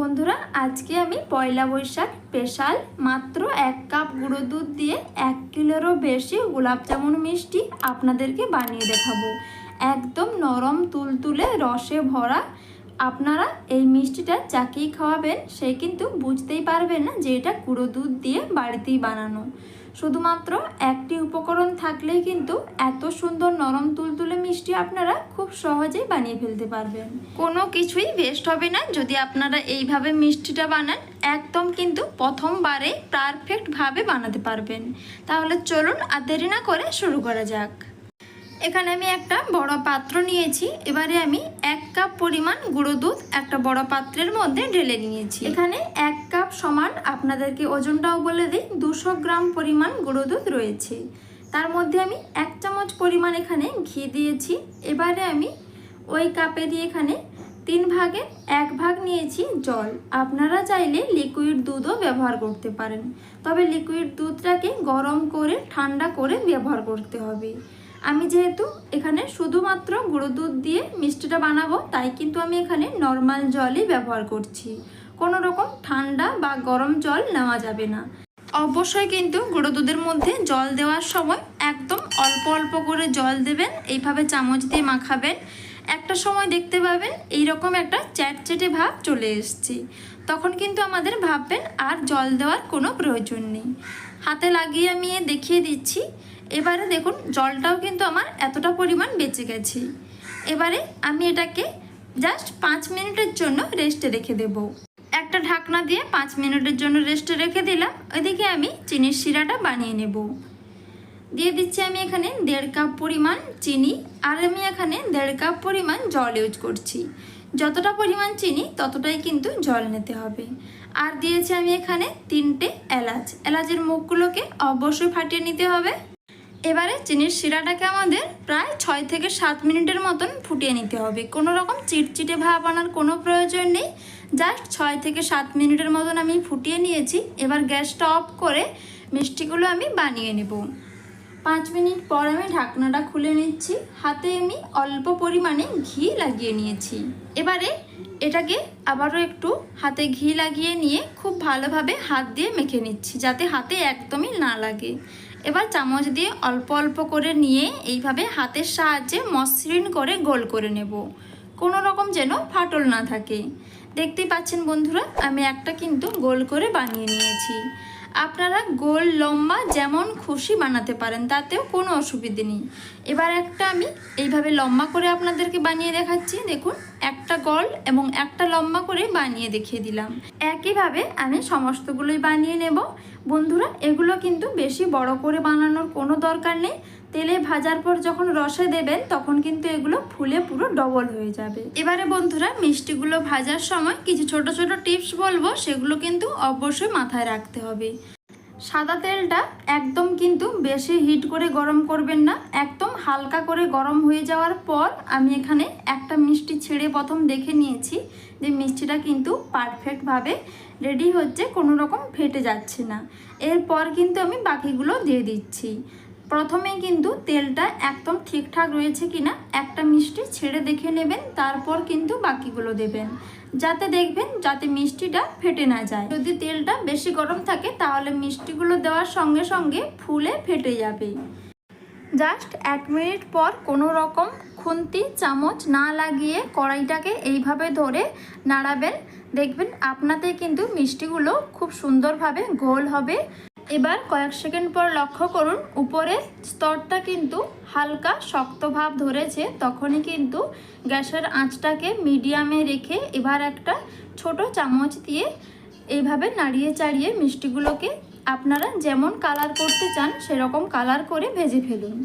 বন্ধুরা, আজকে আমি পয়লা বৈশাখ স্পেশাল মাত্র এক কাপ গুঁড়ো দুধ দিয়ে এক কিলোরও বেশি গোলাপ জামুন মিষ্টি আপনাদেরকে বানিয়ে দেখাবো। একদম নরম তুলতুলে রসে ভরা। আপনারা এই মিষ্টিটা চাকিয়ে খাওয়াবেন, সে কিন্তু বুঝতেই পারবেন না যে এটা গুঁড়ো দুধ দিয়ে বাড়িতেই বানানো। শুধুমাত্র একটি উপকরণ থাকলেই কিন্তু এত সুন্দর নরম তুলতুলে মিষ্টি আপনারা খুব সহজেই বানিয়ে ফেলতে পারবেন। কোনো কিছুই ওয়েস্ট হবে না যদি আপনারা এইভাবে মিষ্টিটা বানান, একদম কিন্তু প্রথমবারে পারফেক্টভাবে বানাতে পারবেন। তাহলে চলুন আর দেরি না করে শুরু করা যাক। এখানে আমি একটা বড় পাত্র নিয়েছি। এবারে আমি এক কাপ পরিমাণ গুঁড়ো দুধ একটা বড় পাত্রের মধ্যে ঢেলে নিয়েছি। এখানে এক কাপ সমান আপনাদেরকে ওজনটাও বলে দিই, দুশো গ্রাম পরিমাণ গুঁড়ো দুধ রয়েছে। তার মধ্যে আমি এক চামচ পরিমাণ এখানে ঘি দিয়েছি। এবারে আমি ওই কাপে দিয়ে এখানে তিন ভাগে এক ভাগ নিয়েছি জল। আপনারা চাইলে লিকুইড দুধও ব্যবহার করতে পারেন। তবে লিকুইড দুধটাকে গরম করে, ঠান্ডা করে ব্যবহার করতে হবে। আমি যেহেতু এখানে শুধুমাত্র গুঁড়ো দুধ দিয়ে মিষ্টিটা বানাবো, তাই কিন্তু আমি এখানে নর্মাল জলই ব্যবহার করছি। কোনো রকম ঠান্ডা বা গরম জল নেওয়া যাবে না। অবশ্যই কিন্তু গুঁড়ো দুধের মধ্যে জল দেওয়ার সময় একদম অল্প অল্প করে জল দেবেন, এইভাবে চামচ দিয়ে মাখাবেন। একটা সময় দেখতে পাবেন এইরকম একটা চ্যাটচেটে ভাব চলে এসছে। তখন কিন্তু আমাদের ভাববেন আর জল দেওয়ার কোনো প্রয়োজন নেই। হাতে লাগিয়ে আমি দেখিয়ে দিচ্ছি এবারে দেখুন, জলটাও কিন্তু আমার এতটা পরিমাণ বেঁচে গেছে। এবারে আমি এটাকে জাস্ট পাঁচ মিনিটের জন্য রেস্টে রেখে দেব। একটা ঢাকনা দিয়ে পাঁচ মিনিটের জন্য রেস্টে রেখে দিলাম। ওইদিকে আমি চিনির শিরাটা বানিয়ে নেব। দিয়ে দিচ্ছি আমি এখানে দেড় কাপ পরিমাণ চিনি, আর আমি এখানে দেড় কাপ পরিমাণ জল ইউজ করছি। যতটা পরিমাণ চিনি, ততটাই কিন্তু জল নিতে হবে। আর দিয়েছি আমি এখানে তিনটে এলাচ। এলাচের মুখগুলোকে অবশ্যই ফাটিয়ে নিতে হবে। এবারে চিনির শিরাটাকে আমাদের প্রায় ছয় থেকে সাত মিনিটের মতন ফুটিয়ে নিতে হবে। কোনো রকম চিটচিটে ভাব আনার কোনো প্রয়োজন নেই। জাস্ট ছয় থেকে সাত মিনিটের মতন আমি ফুটিয়ে নিয়েছি। এবার গ্যাসটা অফ করে মিষ্টিগুলো আমি বানিয়ে নেব। পাঁচ মিনিট পর আমি ঢাকনাটা খুলে নিচ্ছি। হাতে আমি অল্প পরিমাণে ঘি লাগিয়ে নিয়েছি। এবারে এটাকে আবারও একটু হাতে ঘি লাগিয়ে নিয়ে খুব ভালোভাবে হাত দিয়ে মেখে নিচ্ছি, যাতে হাতে একদমই না লাগে। এবার চামচ দিয়ে অল্প অল্প করে নিয়ে এইভাবে হাতের সাহায্যে মসৃণ করে গোল করে নেব। কোনো রকম যেন ফাটল না থাকে। দেখতেই পাচ্ছেন বন্ধুরা, আমি একটা কিন্তু গোল করে বানিয়ে নিয়েছি। আপনারা গোল, লম্বা যেমন খুশি বানাতে পারেন, তাতেও কোনো অসুবিধে নেই। এবার একটা আমি এইভাবে লম্বা করে আপনাদেরকে বানিয়ে দেখাচ্ছি। দেখুন, একটা গোল এবং একটা লম্বা করে বানিয়ে দেখিয়ে দিলাম। একইভাবে আমি সমস্তগুলোই বানিয়ে নেব। বন্ধুরা, এগুলো কিন্তু বেশি বড় করে বানানোর কোনো দরকার নেই। তেলে ভাজার পর যখন রসে দেবেন, তখন কিন্তু এগুলো ফুলে পুরো ডবল হয়ে যাবে। এবারে বন্ধুরা, মিষ্টিগুলো ভাজার সময় কিছু ছোট ছোট টিপস বলব, সেগুলো কিন্তু অবশ্যই মাথায় রাখতে হবে। সাদা তেলটা একদম কিন্তু বেশি হিট করে গরম করবেন না, একদম হালকা করে গরম হয়ে যাওয়ার পর আমি এখানে একটা মিষ্টি ছেড়ে প্রথম দেখে নিয়েছি যে মিষ্টিটা কিন্তু পারফেক্টভাবে রেডি হচ্ছে, কোনো রকম ফেটে যাচ্ছে না। এরপর কিন্তু আমি বাকিগুলো দিয়ে দিচ্ছি। প্রথমে কিন্তু তেলটা একদম ঠিকঠাক রয়েছে কিনা একটা মিষ্টি ছেড়ে দেখে নেবেন, তারপর কিন্তু বাকিগুলো দেবেন। যাতে দেখবেন যাতে মিষ্টিটা ফেটে না যায়। যদি তেলটা বেশি গরম থাকে, তাহলে মিষ্টিগুলো দেওয়ার সঙ্গে সঙ্গে ফুলে ফেটে যাবে। জাস্ট এক মিনিট পর কোনো রকম খুন্তি, চামচ না লাগিয়ে কড়াইটাকে এইভাবে ধরে নাড়াবেন। দেখবেন আপনাদের কিন্তু মিষ্টিগুলো খুব সুন্দরভাবে গোল হবে। এবার কয়েক সেকেন্ড পর লক্ষ্য করুন উপরের স্তরটা কিন্তু হালকা শক্ত ভাব ধরেছে, তখনই কিন্তু গ্যাসের আঁচটাকে মিডিয়ামে রেখে এবার একটা ছোট চামচ দিয়ে এইভাবে নাড়িয়ে চাড়িয়ে মিষ্টিগুলোকে আপনারা যেমন কালার করতে চান, সেরকম কালার করে ভেজে ফেলুন।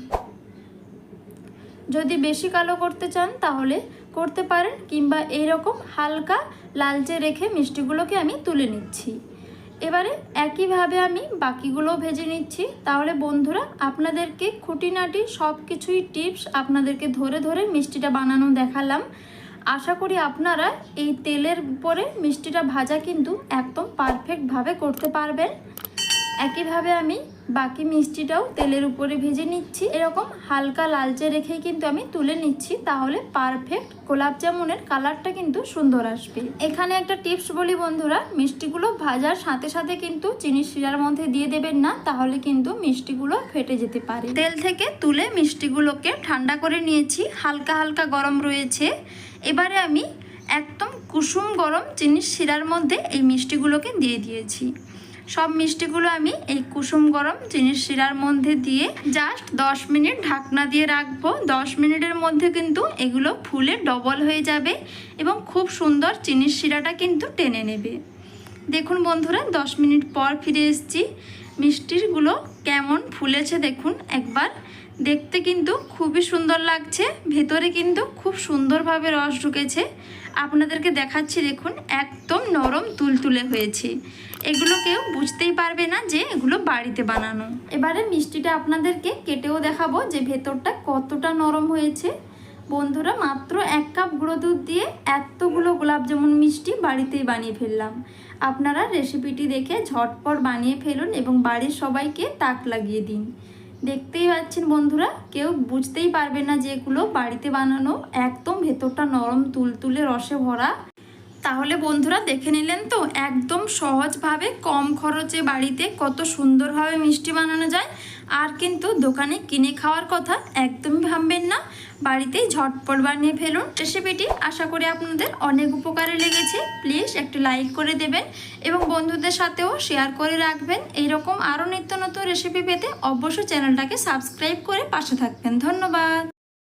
যদি বেশি কালো করতে চান, তাহলে করতে পারেন, কিংবা এইরকম হালকা লালচে রেখে মিষ্টিগুলোকে আমি তুলে নিচ্ছি। এবারে একইভাবে আমি বাকিগুলো ভেজে নিচ্ছি। তাহলে বন্ধুরা, আপনাদেরকে খুঁটিনাটি সব কিছুই টিপস আপনাদেরকে ধরে ধরে মিষ্টিটা বানানো দেখালাম। আশা করি আপনারা এই তেলের উপরে মিষ্টিটা ভাজা কিন্তু একদম পারফেক্টভাবে করতে পারবেন। একইভাবে আমি বাকি মিষ্টিটাও তেলের উপরে ভেজে নিচ্ছি। এরকম হালকা লালচে রেখেই কিন্তু আমি তুলে নিচ্ছি, তাহলে পারফেক্ট গোলাপ জামুনের কালারটা কিন্তু সুন্দর আসবে। এখানে একটা টিপস বলি বন্ধুরা, মিষ্টিগুলো ভাজার সাথে সাথে কিন্তু চিনি শিরার মধ্যে দিয়ে দেবেন না, তাহলে কিন্তু মিষ্টিগুলো ফেটে যেতে পারে। তেল থেকে তুলে মিষ্টিগুলোকে ঠান্ডা করে নিয়েছি, হালকা হালকা গরম রয়েছে। এবারে আমি একদম কুসুম গরম চিনির শিরার মধ্যে এই মিষ্টিগুলোকে দিয়ে দিয়েছি। সব মিষ্টিগুলো আমি এই কুসুম গরম চিনির শিরার মধ্যে দিয়ে জাস্ট দশ মিনিট ঢাকনা দিয়ে রাখব। দশ মিনিটের মধ্যে কিন্তু এগুলো ফুলে ডবল হয়ে যাবে এবং খুব সুন্দর চিনির শিরাটা কিন্তু টেনে নেবে। দেখুন বন্ধুরা, দশ মিনিট পর ফিরে এসেছি। মিষ্টিগুলো কেমন ফুলেছে দেখুন একবার। দেখতে কিন্তু খুবই সুন্দর লাগছে, ভেতরে কিন্তু খুব সুন্দরভাবে রস ঢুকেছে। আপনাদেরকে দেখাচ্ছি দেখুন, একদম নরম তুলতুলে হয়েছে। এগুলো কেউ বুঝতেই পারবে না যে এগুলো বাড়িতে বানানো। এবারে মিষ্টিটা আপনাদেরকে কেটেও দেখাবো যে ভেতরটা কতটা নরম হয়েছে। বন্ধুরা, মাত্র এক কাপ গুঁড়ো দুধ দিয়ে এতগুলো গোলাপ জামুন মিষ্টি বাড়িতেই বানিয়ে ফেললাম। আপনারা রেসিপিটি দেখে ঝটপট বানিয়ে ফেলুন এবং বাড়ির সবাইকে তাক লাগিয়ে দিন। দেখতেই পাচ্ছেন বন্ধুরা, কেউ বুঝতেই পারবে না যে এগুলো বাড়িতে বানানো একদম ভেতরটা নরম তুলতুলে রসে ভরা। তাহলে বন্ধুরা দেখে নিলেন তো, একদম সহজভাবে কম খরচে বাড়িতে কত সুন্দরভাবে মিষ্টি বানানো যায়। আর কিন্তু দোকানে কিনে খাওয়ার কথা একদমই ভাববেন না। বাড়িতেই ঝটপট বানিয়ে ফেলুন। রেসিপিটি আশা করি আপনাদের অনেক উপকারে লেগেছে। প্লিজ একটু লাইক করে দেবেন এবং বন্ধুদের সাথেও শেয়ার করে রাখবেন। এইরকম আরও নিত্য নতুন রেসিপি পেতে অবশ্যই চ্যানেলটাকে সাবস্ক্রাইব করে পাশে থাকবেন। ধন্যবাদ।